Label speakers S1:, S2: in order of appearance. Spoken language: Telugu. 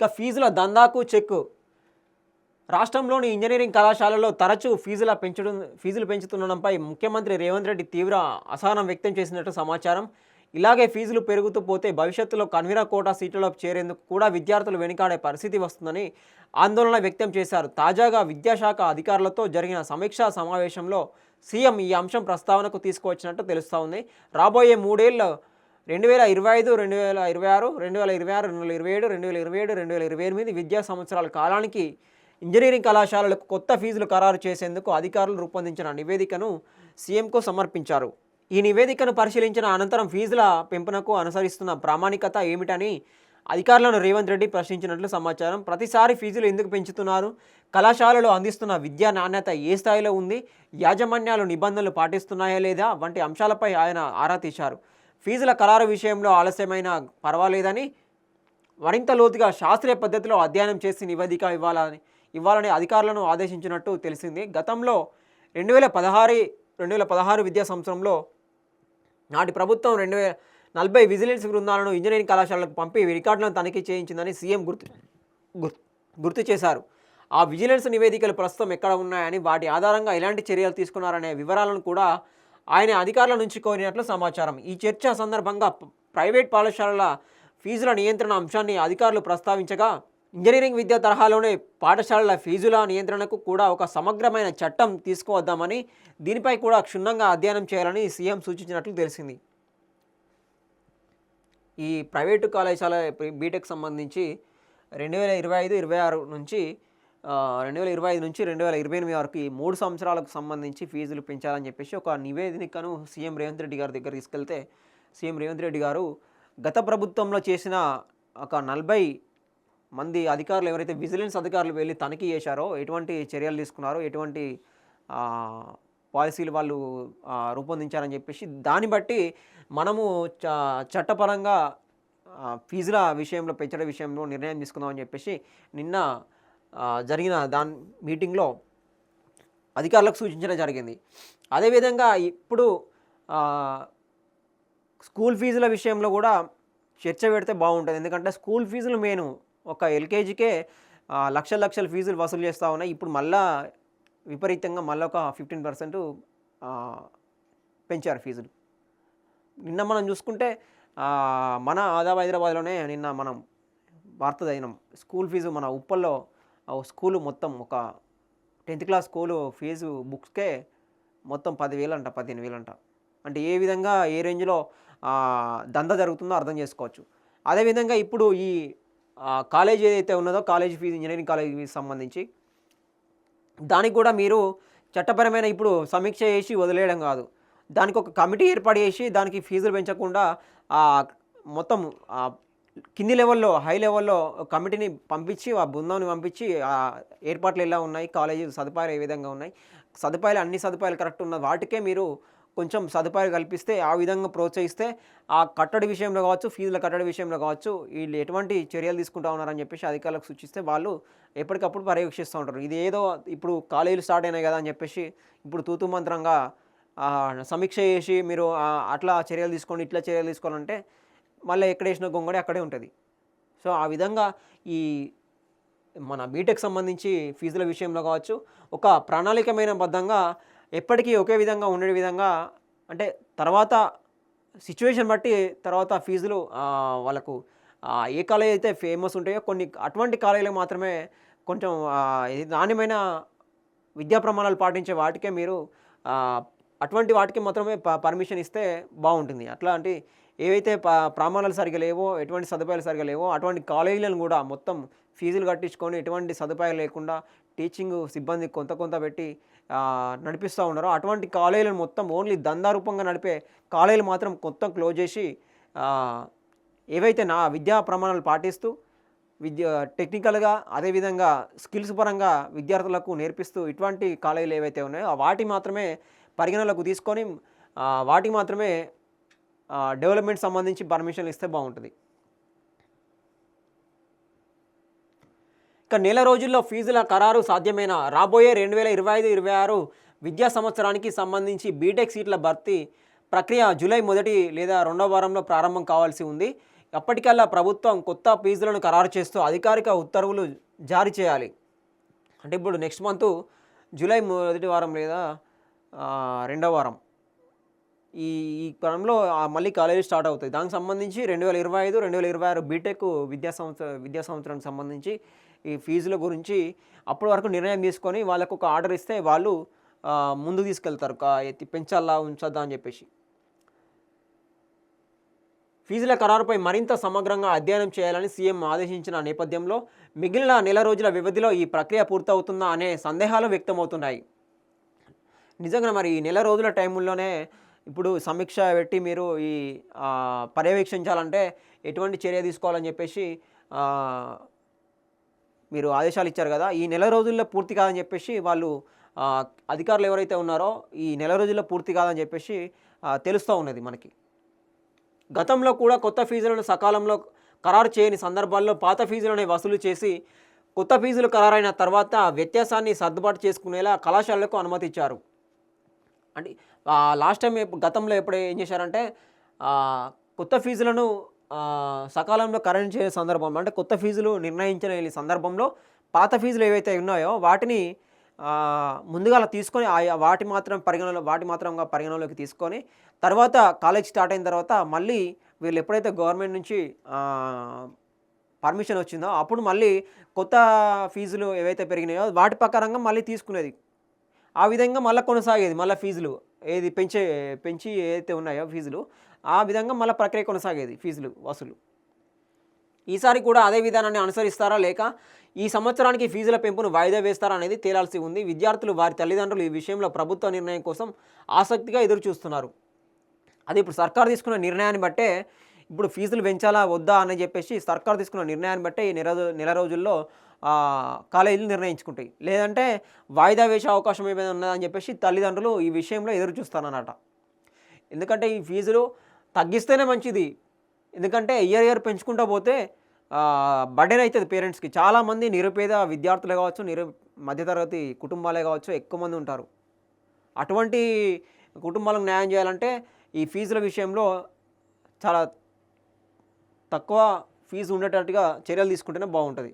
S1: ఇక ఫీజుల దందాకు చెక్కు. రాష్ట్రంలోని ఇంజనీరింగ్ కళాశాలల్లో తరచూ ఫీజుల పెంచడం ఫీజులు పెంచుతుండడంపై ముఖ్యమంత్రి రేవంత్ రెడ్డి తీవ్ర అసహనం వ్యక్తం చేసినట్టు సమాచారం. ఇలాగే ఫీజులు పెరుగుతూ పోతే భవిష్యత్తులో కన్వీనర్ కోటా సీట్లలో చేరేందుకు కూడా విద్యార్థులు వెనుకాడే పరిస్థితి వస్తుందని ఆందోళన వ్యక్తం చేశారు. తాజాగా విద్యాశాఖ అధికారులతో జరిగిన సమీక్షా సమావేశంలో సీఎం ఈ అంశం ప్రస్తావనకు తీసుకువచ్చినట్టు తెలుస్తోంది. రాబోయే మూడేళ్ళు రెండు వేల ఇరవై ఐదు రెండు వేల ఇరవై ఆరు రెండు వేల ఇరవై ఆరు రెండు వేల ఇరవై ఏడు రెండు వేల ఇరవై ఏడు రెండు వేల ఇరవై ఎనిమిది విద్యా సంవత్సరాల కాలానికి ఇంజనీరింగ్ కళాశాలలకు కొత్త ఫీజులు ఖరారు చేసేందుకు అధికారులు రూపొందించిన నివేదికను సీఎంకు సమర్పించారు. ఈ నివేదికను పరిశీలించిన అనంతరం ఫీజుల పెంపునకు అనుసరిస్తున్న ప్రామాణికత ఏమిటని అధికారులను రేవంత్ రెడ్డి ప్రశ్నించినట్లు సమాచారం. ప్రతిసారి ఫీజులు ఎందుకు పెంచుతున్నారు? కళాశాలలో అందిస్తున్న విద్యా నాణ్యత ఏ స్థాయిలో ఉంది? యాజమాన్యాలు నిబంధనలు పాటిస్తున్నాయా లేదా? వంటి అంశాలపై ఆయన ఆరా తీశారు. ఫీజుల ఖరారు విషయంలో ఆలస్యమైనా పర్వాలేదని మరింత లోతుగా శాస్త్రీయ పద్ధతిలో అధ్యయనం చేసి నివేదిక ఇవ్వాలని ఇవ్వాలని అధికారులను ఆదేశించినట్టు తెలిసింది. గతంలో రెండు వేల పదహారు రెండు వేల పదహారు విద్యా సంవత్సరంలో నాటి ప్రభుత్వం రెండు వేల నలభై విజిలెన్స్ బృందాలను ఇంజనీరింగ్ కళాశాలకు పంపి రికార్డులను తనిఖీ చేయించిందని సీఎం గుర్తు గుర్తు గుర్తు చేశారు. ఆ విజిలెన్స్ నివేదికలు ప్రస్తుతం ఎక్కడ ఉన్నాయని వాటి ఆధారంగా ఎలాంటి చర్యలు తీసుకున్నారనే వివరాలను కూడా ఆయన అధికారుల నుంచి కోరినట్లు సమాచారం. ఈ చర్చ సందర్భంగా ప్రైవేట్ పాఠశాలల ఫీజుల నియంత్రణ అంశాన్ని అధికారులు ప్రస్తావించగా ఇంజనీరింగ్ విద్య తరహాలోనే పాఠశాలల ఫీజుల నియంత్రణకు కూడా ఒక సమగ్రమైన చట్టం తీసుకువద్దామని దీనిపై కూడా క్షుణ్ణంగా అధ్యయనం చేయాలని సీఎం సూచించినట్లు తెలిసింది. ఈ ప్రైవేటు కళాశాల బీటెక్ సంబంధించి రెండు వేల ఇరవై ఐదు ఇరవై ఆరు నుంచి రెండు వేల ఇరవై ఐదు నుంచి రెండు వేల ఇరవై ఎనిమిది వరకు ఈ మూడు సంవత్సరాలకు సంబంధించి ఫీజులు పెంచాలని చెప్పేసి ఒక నివేదికను సీఎం రేవంత్ రెడ్డి గారి దగ్గర తీసుకెళ్తే సీఎం రేవంత్ రెడ్డి గారు గత ప్రభుత్వంలో చేసిన ఒక నలభై మంది అధికారులు ఎవరైతే విజిలెన్స్ అధికారులు వెళ్ళి తనిఖీ చేశారో ఎటువంటి చర్యలు తీసుకున్నారో ఎటువంటి పాలసీలు వాళ్ళు రూపొందించారని చెప్పేసి దాన్ని బట్టి మనము చ చట్టపరంగా ఫీజుల విషయంలో పెంచడం విషయంలో నిర్ణయం తీసుకుందామని చెప్పేసి నిన్న జరిగిన దాని మీటింగ్లో అధికారులకు సూచించడం జరిగింది. అదేవిధంగా ఇప్పుడు స్కూల్ ఫీజుల విషయంలో కూడా చర్చ పెడితే బాగుంటుంది. ఎందుకంటే స్కూల్ ఫీజులు మెయిన్ ఒక ఎల్కేజీకే లక్షల లక్షల ఫీజులు వసూలు చేస్తూ ఉన్నాయి. ఇప్పుడు మళ్ళా విపరీతంగా మళ్ళీ ఒక ఫిఫ్టీన్ పర్సెంట్ పెంచారు ఫీజులు. నిన్న మనం చూసుకుంటే మన ఆదాబ్ హైదరాబాద్లోనే నిన్న మనం వార్త స్కూల్ ఫీజు మన ఉప్పల్లో స్కూలు మొత్తం ఒక టెన్త్ క్లాస్ స్కూలు ఫీజు బుక్స్కే మొత్తం పదివేలు అంట పదిహేను వేలు అంట అంటే ఏ విధంగా ఏ రేంజ్లో దంద దందా జరుగుతుందో అర్థం చేసుకోవచ్చు. అదేవిధంగా ఇప్పుడు ఈ కాలేజ్ ఏదైతే ఉన్నదో college fee engineering college fee సంబంధించి దానికి కూడా మీరు చట్టపరమైన ఇప్పుడు సమీక్ష చేసి వదిలేయడం కాదు. దానికి ఒక కమిటీ ఏర్పాటు చేసి దానికి ఫీజులు పెంచకుండా మొత్తం కింది లెవెల్లో హై లెవెల్లో కమిటీని పంపించి ఆ బృందాన్ని పంపించి ఆ ఏర్పాట్లు ఎలా ఉన్నాయి కాలేజీ సదుపాయాలు ఏ విధంగా ఉన్నాయి సదుపాయాలు అన్ని సదుపాయాలు కరెక్ట్ ఉన్న వాటికే మీరు కొంచెం సదుపాయాలు కల్పిస్తే ఆ విధంగా ప్రోత్సహిస్తే ఆ కట్టడి విషయంలో కావచ్చు ఫీజుల కట్టడి విషయంలో కావచ్చు వీళ్ళు ఎటువంటి చర్యలు తీసుకుంటా ఉన్నారని చెప్పేసి అధికారులకు సూచిస్తే వాళ్ళు ఎప్పటికప్పుడు పర్యవేక్షిస్తూ ఉంటారు. ఇది ఏదో ఇప్పుడు కాలేజీలు స్టార్ట్ అయినాయి కదా అని చెప్పేసి ఇప్పుడు తూతు మంత్రంగా సమీక్ష చేసి మీరు అట్లా చర్యలు తీసుకోండి ఇట్లా చర్యలు తీసుకోవాలంటే మళ్ళీ ఎక్కడ వేసిన గొంగడి అక్కడే ఉంటుంది. సో ఆ విధంగా ఈ మన బీటెక్ సంబంధించి ఫీజుల విషయంలో కావచ్చు ఒక ప్రణాళికమైన బద్ధంగా ఎప్పటికీ ఒకే విధంగా ఉండే విధంగా అంటే తర్వాత సిచ్యువేషన్ బట్టి తర్వాత ఫీజులు వాళ్ళకు ఏ కాలేజ్ అయితే ఫేమస్ ఉంటాయో కొన్ని అటువంటి కాలేజీలకు మాత్రమే కొంచెం నాణ్యమైన విద్యా ప్రమాణాలు పాటించే వాటికే మీరు అటువంటి వాటికి మాత్రమే పర్మిషన్ ఇస్తే బాగుంటుంది. అట్లాంటి ఏవైతే ప ప్రమాణాలు సరిగా లేవో ఎటువంటి సదుపాయాలు సరిగా లేవో అటువంటి కాలేజీలను కూడా మొత్తం ఫీజులు కట్టించుకొని ఎటువంటి సదుపాయాలు లేకుండా టీచింగ్ సిబ్బంది కొంత కొంత పెట్టి నడిపిస్తూ ఉన్నారో అటువంటి కాలేజీలను మొత్తం ఓన్లీ దందారూపంగా నడిపే కాలేజీలు మాత్రం మొత్తం క్లోజ్ చేసి ఏవైతే నా విద్యా ప్రమాణాలు పాటిస్తూ విద్య టెక్నికల్గా అదేవిధంగా స్కిల్స్ పరంగా విద్యార్థులకు నేర్పిస్తూ ఇటువంటి కాలేజీలు ఏవైతే ఉన్నాయో వాటి మాత్రమే పరిగణలోకి తీసుకొని వాటికి మాత్రమే డెవలప్మెంట్ సంబంధించి పర్మిషన్లు ఇస్తే బాగుంటుంది. ఇక నెల రోజుల్లో ఫీజుల ఖరారు సాధ్యమైన రాబోయే రెండు వేల ఇరవై ఐదు ఇరవై ఆరు విద్యా సంవత్సరానికి సంబంధించి బీటెక్ సీట్ల భర్తీ ప్రక్రియ జూలై మొదటి లేదా రెండవ వారంలో ప్రారంభం కావాల్సి ఉంది. ఎప్పటికల్లా ప్రభుత్వం కొత్త ఫీజులను ఖరారు చేస్తూ అధికారిక ఉత్తర్వులు జారీ చేయాలి. అంటే ఇప్పుడు నెక్స్ట్ మంత్ జూలై మొదటి వారం లేదా రెండో వారం. ఈ ఈ క్రమంలో మళ్ళీ కాలేజీ స్టార్ట్ అవుతాయి. దానికి సంబంధించి రెండు వేల ఇరవై ఐదు రెండు వేల ఇరవై ఆరు బీటెక్ విద్యా సంవత్సర విద్యా సంవత్సరానికి సంబంధించి ఈ ఫీజుల గురించి అప్పటి వరకు నిర్ణయం తీసుకొని వాళ్ళకు ఒక ఆర్డర్ ఇస్తే వాళ్ళు ముందుకు తీసుకెళ్తారు. పెంచాలా ఉంచద్దా అని చెప్పేసి. ఫీజుల ఖరారుపై మరింత సమగ్రంగా అధ్యయనం చేయాలని సీఎం ఆదేశించిన నేపథ్యంలో మిగిలిన నెల రోజుల వ్యవధిలో ఈ ప్రక్రియ పూర్తవుతుందా అనే సందేహాలు వ్యక్తమవుతున్నాయి. నిజంగా మరి ఈ నెల రోజుల టైంలోనే ఇప్పుడు సమీక్ష పెట్టి మీరు ఈ పర్యవేక్షించాలంటే ఎటువంటి చర్య తీసుకోవాలని చెప్పేసి మీరు ఆదేశాలు ఇచ్చారు కదా ఈ నెల రోజుల్లో పూర్తి కాదని చెప్పేసి వాళ్ళు అధికారులు ఎవరైతే ఉన్నారో ఈ నెల రోజుల్లో పూర్తి కాదని చెప్పేసి తెలుస్తూ ఉన్నది మనకి. గతంలో కూడా కొత్త ఫీజులను సకాలంలో ఖరారు చేయని సందర్భాల్లో పాత ఫీజులను వసూలు చేసి కొత్త ఫీజులు ఖరారైన తర్వాత ఆ వ్యత్యాసాన్ని సర్దుబాటు చేసుకునేలా కళాశాలలకు అనుమతి ఇచ్చారు అంటే లాస్ట్ టైం గతంలో ఎప్పుడు ఏం చేశారంటే కొత్త ఫీజులను సకాలంలో కరెంట్ చేయని సందర్భంలో అంటే కొత్త ఫీజులు నిర్ణయించిన సందర్భంలో పాత ఫీజులు ఏవైతే ఉన్నాయో వాటిని ముందుగా తీసుకొని వాటి మాత్రం పరిగణలో వాటి మాత్రంగా పరిగణలోకి తీసుకొని తర్వాత కాలేజ్ స్టార్ట్ అయిన తర్వాత మళ్ళీ వీళ్ళు ఎప్పుడైతే గవర్నమెంట్ నుంచి పర్మిషన్ వచ్చిందో అప్పుడు మళ్ళీ కొత్త ఫీజులు ఏవైతే పెరిగినాయో వాటి ప్రకారంగా మళ్ళీ తీసుకునేది. ఆ విధంగా మళ్ళీ కొనసాగేది మళ్ళీ ఫీజులు. ఏది పెంచే పెంచి ఏదైతే ఉన్నాయో ఫీజులు ఆ విధంగా మళ్ళీ ప్రక్రియ కొనసాగేది ఫీజులు వసూలు. ఈసారి కూడా అదే విధానాన్ని అనుసరిస్తారా లేక ఈ సంవత్సరానికి ఫీజుల పెంపును వాయిదా వేస్తారా అనేది తేలాల్సి ఉంది. విద్యార్థులు వారి తల్లిదండ్రులు ఈ విషయంలో ప్రభుత్వ నిర్ణయం కోసం ఆసక్తిగా ఎదురు చూస్తున్నారు అది ఇప్పుడు సర్కార్ తీసుకున్న నిర్ణయాన్ని బట్టే ఇప్పుడు ఫీజులు పెంచాలా వద్దా అని చెప్పేసి సర్కార్ తీసుకున్న నిర్ణయాన్ని బట్టే ఈ నెల నెల రోజుల్లో కాలేజీలు నిర్ణయించుకుంటాయి. లేదంటే వాయిదా వేసే అవకాశం ఏమైనా ఉన్నదని చెప్పేసి తల్లిదండ్రులు ఈ విషయంలో ఎదురు చూస్తారన్నమాట. ఎందుకంటే ఈ ఫీజులు తగ్గిస్తేనే మంచిది. ఎందుకంటే ఇయర్ ఇయర్ పెంచుకుంటూ పోతే బర్డెన్ అవుతుంది పేరెంట్స్కి. చాలామంది నిరుపేద విద్యార్థులే కావచ్చు నిరు మధ్యతరగతి కుటుంబాలే కావచ్చు ఎక్కువ మంది ఉంటారు. అటువంటి కుటుంబాలకు న్యాయం చేయాలంటే ఈ ఫీజుల విషయంలో చాలా తక్కువ ఫీజు ఉండేటట్టుగా చర్యలు తీసుకుంటేనే బాగుంటుంది.